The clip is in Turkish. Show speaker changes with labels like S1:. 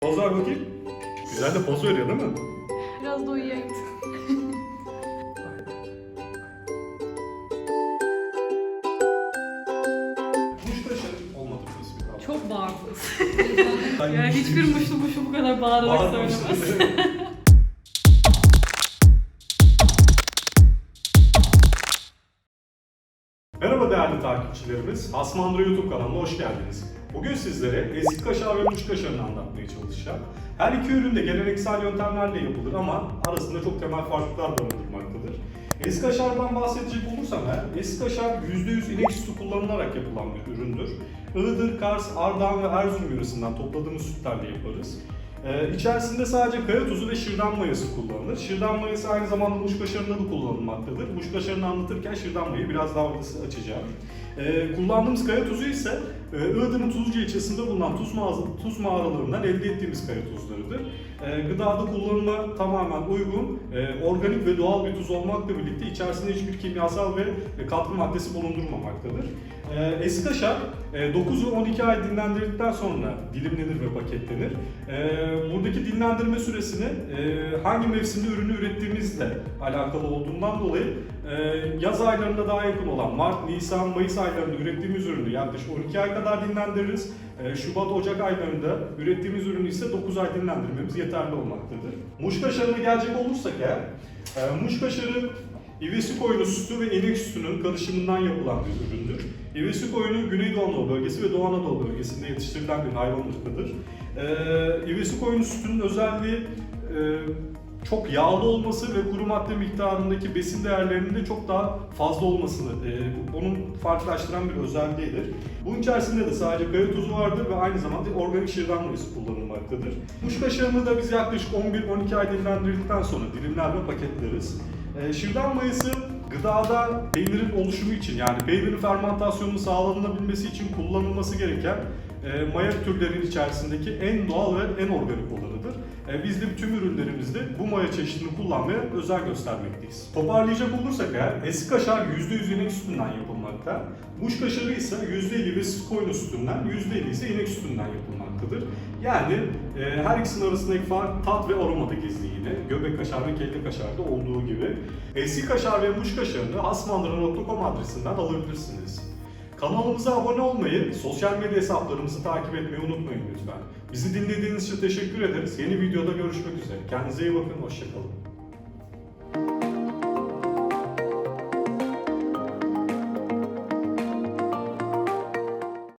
S1: Poz ver bakayım. Güzel de poz veriyor değil mi?
S2: Biraz da uyuyayım.
S1: Muştaşı olmadı bir daha.
S2: Çok bağırdınız. Yani hiçbir muşlu muşlu bu kadar bağırarak söylemez.
S1: Merhaba değerli takipçilerimiz. Asmandra YouTube kanalına hoş geldiniz. Bugün sizlere eski kaşar ve muş kaşarını anlatmaya çalışacağım. Her iki ürün de geleneksel yöntemlerle yapılır ama arasında çok temel farklılıklar barındırmaktadır. Eski kaşardan bahsedecek olursam eğer, eski kaşar %100 inek sütü kullanılarak yapılan bir üründür. Iğdır, Kars, Ardahan ve Erzurum yöresinden topladığımız sütlerle yaparız. Ee, içerisinde sadece kaya tuzu ve şırdan mayası kullanılır. Şırdan mayası aynı zamanda muş kaşarında da kullanılmaktadır. Muş kaşarını anlatırken şırdan mayayı biraz daha orada açacağım. Ee, kullandığımız kaya tuzu ise e, Iğdır'ın Tuzluca ilçesinde bulunan tuz, mağaza, tuz mağaralarından elde ettiğimiz kaya tuzlarıdır. Ee, gıdada kullanıma tamamen uygun, e, organik ve doğal bir tuz olmakla birlikte içerisinde hiçbir kimyasal ve e, katkı maddesi bulundurmamaktadır. Ee, eski kaşar e, 9 ve 12 ay dinlendirdikten sonra dilimlenir ve paketlenir. Ee, buradaki dinlendirme süresini e, hangi mevsimde ürünü ürettiğimizle alakalı olduğundan dolayı e, yaz aylarında daha yakın olan Mart, Nisan, Mayıs aylarında ürettiğimiz ürünü yaklaşık 12 ay kadar dinlendiririz. E, Şubat, Ocak aylarında ürettiğimiz ürünü ise 9 ay dinlendirmemiz yeterli olmaktadır. Muş kaşarına gelecek olursak eğer, e, muş kaşarı İvesi koyunu sütü ve inek sütünün karışımından yapılan bir üründür. İvesi koyunu Güneydoğu Anadolu bölgesi ve Doğu Anadolu bölgesinde yetiştirilen bir hayvan ırkıdır. Ee, İvesi koyunu sütünün özelliği e, çok yağlı olması ve kuru madde miktarındaki besin değerlerinin de çok daha fazla olmasını, e, onun farklılaştıran bir özelliğidir. Bunun içerisinde de sadece kaya tuzu vardır ve aynı zamanda organik şırdan mayası kullanılmaktadır. Muş kaşarını da biz yaklaşık 11-12 ay dinlendirdikten sonra dilimler ve paketleriz. E, şırdan mayası gıdada peynirin oluşumu için yani peynirin fermentasyonunun sağlanabilmesi için kullanılması gereken e, maya türlerinin içerisindeki en doğal ve en organik olanıdır. E, biz de tüm ürünlerimizde bu maya çeşidini kullanmaya özen göstermekteyiz. Toparlayacak olursak eğer eski kaşar %100 inek sütünden yapılmakta. Muş kaşarı ise %50 ve süt koyunu sütünden, %50 ise inek sütünden yapılmaktadır. Yani e, her ikisinin arasındaki fark tat ve aromada gizli yine. Göbek kaşar ve kelle kaşarda olduğu gibi. Eski kaşar ve muş kaşarını hasmandıra.com adresinden alabilirsiniz. Kanalımıza abone olmayı, sosyal medya hesaplarımızı takip etmeyi unutmayın lütfen. Bizi dinlediğiniz için teşekkür ederiz. Yeni videoda görüşmek üzere. Kendinize iyi bakın, hoşçakalın.